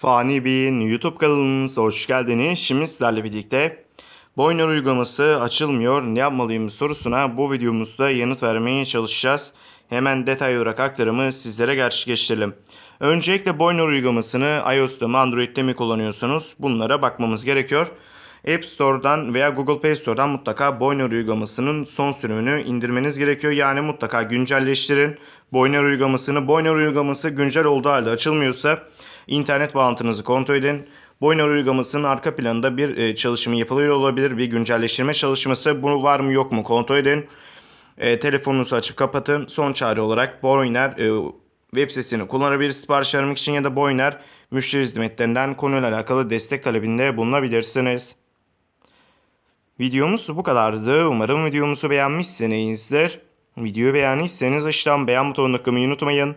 Fani Bey'in YouTube kanalımıza hoş geldiniz. Şimdi sizlerle birlikte Boyner uygulaması açılmıyor ne yapmalıyım sorusuna bu videomuzda yanıt vermeye çalışacağız. Hemen detay olarak aktarımı sizlere gerçekleştirelim. Öncelikle Boyner uygulamasını iOS'ta mı Android'de mi kullanıyorsanız bunlara bakmamız gerekiyor. App Store'dan veya Google Play Store'dan mutlaka Boyner uygulamasının son sürümünü indirmeniz gerekiyor. Yani mutlaka güncelleştirin. Boyner uygulamasını. Boyner uygulaması güncel olduğu halde açılmıyorsa internet bağlantınızı kontrol edin. Boyner uygulamasının arka planında bir e, çalışımı yapılıyor olabilir. Bir güncelleştirme çalışması. Bunu var mı yok mu kontrol edin. E, telefonunuzu açıp kapatın. Son çare olarak Boyner e, web sitesini kullanabilir sipariş vermek için ya da Boyner müşteri hizmetlerinden konuyla alakalı destek talebinde bulunabilirsiniz. Videomuz bu kadardı. Umarım videomuzu beğenmişsinizdir. Videoyu beğendiyseniz aşağıdan beğen butonuna tıklamayı unutmayın.